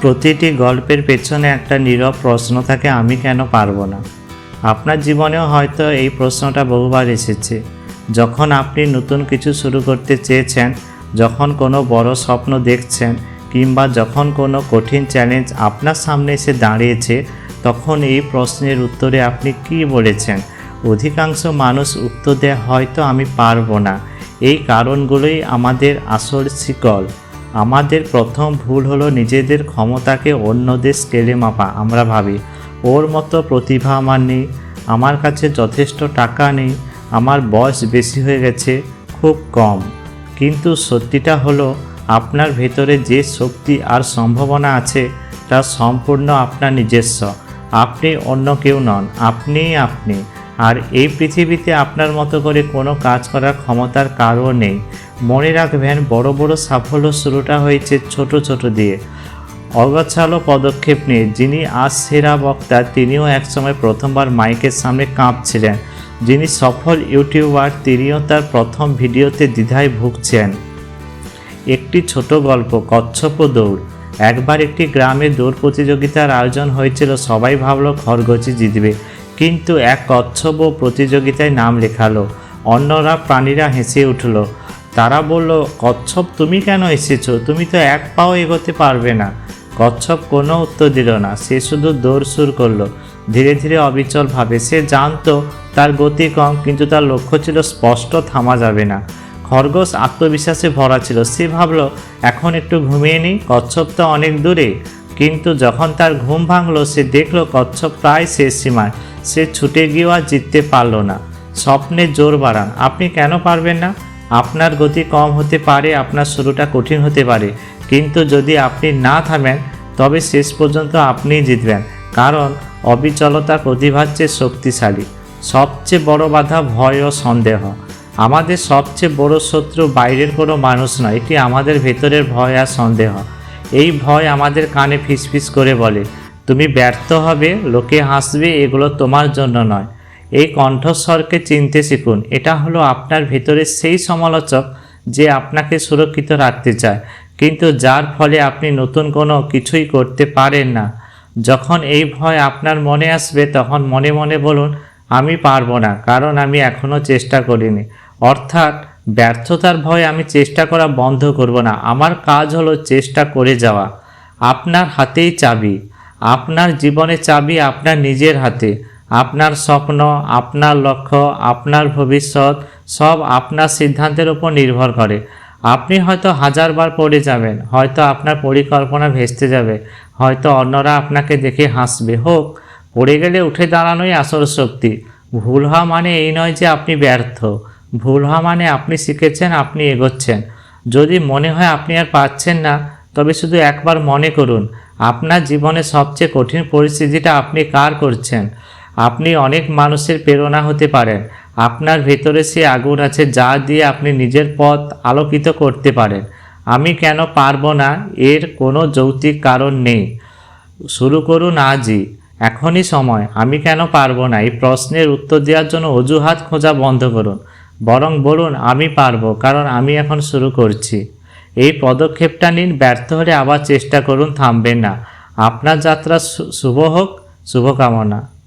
প্রতিটি গল্পের পেছনে একটা নীরব প্রশ্ন থাকে, আমি কেন পারব না? আপনার জীবনেও হয়তো এই প্রশ্নটা বহুবার এসেছে। যখন আপনি নতুন কিছু শুরু করতে চেয়েছেন, যখন কোনো বড় স্বপ্ন দেখছেন, কিংবা যখন কোনো কঠিন চ্যালেঞ্জ আপনার সামনে এসে দাঁড়িয়েছে, তখন এই প্রশ্নের উত্তরে আপনি কি বলেছেন? অধিকাংশ মানুষ উত্তর দেয়, হয়তো আমি পারব না। এই কারণগুলোই আমাদের আসল শিকল। আমাদের প্রথম ভুল হলো নিজেদের ক্ষমতাকে অন্যদের স্কেলে মাপা, আমরা ভাবি, ওর মতো প্রতিভা আমার নেই, আমার কাছে যথেষ্ট টাকা নেই, আমার বয়স বেশি হয়ে গেছে, খুব কম। কিন্তু সত্যিটা হলো, আপনার ভেতরে যে শক্তি আর সম্ভাবনা আছে, তা সম্পূর্ণ আপনার নিজস্ব। আপনি অন্য কেউ নন, আপনিই আপনি। আর এই পৃথিবীতে আপনার মতো করে কোনো কাজ করার ক্ষমতার কারও নেই। মনে রাখবেন, বড় বড় সাফল্য শুরুটা হয়েছে ছোট ছোট দিয়ে। অগছালো পদক্ষেপ নিয়ে যিনি আজ সেরা বক্তা, তিনিও একসময় প্রথমবার মাইকের সামনে কাঁপছিলেন। যিনি সফল ইউটিউবার, তিনিও তার প্রথম ভিডিওতে দ্বিধায় ভুগছেন। একটি ছোট গল্প, কচ্ছপ দৌড়। একবার একটি গ্রামে দৌড় প্রতিযোগিতার আয়োজন হয়েছিল, সবাই ভাবল খরগোচি জিতবে। কিন্তু এক কচ্ছপ প্রতিযোগিতায় নাম লেখালো। অন্যরা প্রাণীরা হেসে উঠল। তারা বলল, কচ্ছপ, তুমি কেন এসেছ? তুমি তো এক পাও এগোতে পারবে না। কচ্ছপ কোনো উত্তর দিল না। সে শুধু দৌড় শুরু করল। ধীরে ধীরে অবিচল ভাবে সে জানতো তার গতি কম, কিন্তু তার লক্ষ্য ছিল স্পষ্ট থামা যাবে না। খরগোশ আত্মবিশ্বাসে ভরা ছিল। সে ভাবল, এখন একটু ঘুমিয়ে নিই? কচ্ছপ তো অনেক দূরে। কিন্তু যখন তার ঘুম ভাঙলো, সে দেখল কচ্ছপ প্রায় শেষ সীমায়। সে ছুটে গিয়েও আর জিততে পারল না। স্বপ্নে জোর বাড়ান। আপনি কেন পারবেন না? আপনার গতি কম হতে পারে, আপনার শুরুটা কঠিন হতে পারে। কিন্তু যদি আপনি না থামেন, তবে শেষ পর্যন্ত আপনিই জিতবেন। কারণ অবিচলতা প্রতিভার চেয়ে শক্তিশালী। সবচেয়ে বড় বাধা ভয় ও সন্দেহ। আমাদের সবচেয়ে বড় শত্রু বাইরের কোনো মানুষ নয়, এটি আমাদের ভেতরের ভয় আর সন্দেহ। এই ভয় আমাদের কানে ফিসফিস করে বলে। তুমি ব্যর্থ হবে, লোকে হাসবে, এগুলো তোমার জন্য নয়। এই কণ্ঠস্বরকে চিনতে শিখুন, এটা হলো আপনার ভেতরে সেই সমালোচক যে আপনাকে সুরক্ষিত রাখতে চায়। কিন্তু যার ফলে আপনি নতুন কোনো কিছুই করতে পারেন না। যখন এই ভয় আপনার মনে আসবে, তখন মনে মনে বলুন, আমি পারব না, কারণ আমি এখনও চেষ্টা করিনি। অর্থাৎ ব্যর্থতার ভয় আমি চেষ্টা করা বন্ধ করব না। আমার কাজ হলো চেষ্টা করে যাওয়া। আপনার হাতেই চাবি। আপনার জীবনে চাবি আপনার নিজের হাতে। আপনার স্বপ্ন, আপনার লক্ষ্য, আপনার ভবিষ্যৎ সব আপনার সিদ্ধান্তের উপর নির্ভর করে। আপনি হয়তো হাজারবার পড়ে যাবেন, হয়তো আপনার পরিকল্পনা ভেস্তে যাবে, হয়তো অন্যরা আপনাকে দেখে হাসবে। হোক, পড়ে গেলে উঠে দাঁড়ানোই আসল শক্তি। ভুল হওয়া মানে এই নয় যে আপনি ব্যর্থ। ভুল হওয়া মানে আপনি শিখেছেন, আপনি এগোচ্ছেন। যদি মনে হয় আপনি আর পাচ্ছেন না, তবে শুধু একবার মনে করুন, আপনার জীবনে সবচেয়ে কঠিন পরিস্থিতিটা আপনি কার করছেন? আপনি অনেক মানুষের প্রেরণা হতে পারেন। আপনার ভেতরে সে আগুন আছে যা দিয়ে আপনি নিজের পথ আলোকিত করতে পারেন। আমি কেন পারব না? এর কোনো যৌক্তিক কারণ নেই। শুরু করুন আজই। এখনই সময়। আমি কেন পারব না? এই প্রশ্নের উত্তর দেওয়ার জন্য অজুহাত খোঁজা বন্ধ করুন। বরং বলুন, আমি পারব, কারণ আমি এখন শুরু করছি। এই পদক্ষেপটা নিন, ব্যর্থ হলে আবার চেষ্টা করুন থামবে না। আপনার যাত্রা শুভ হোক, শুভকামনা।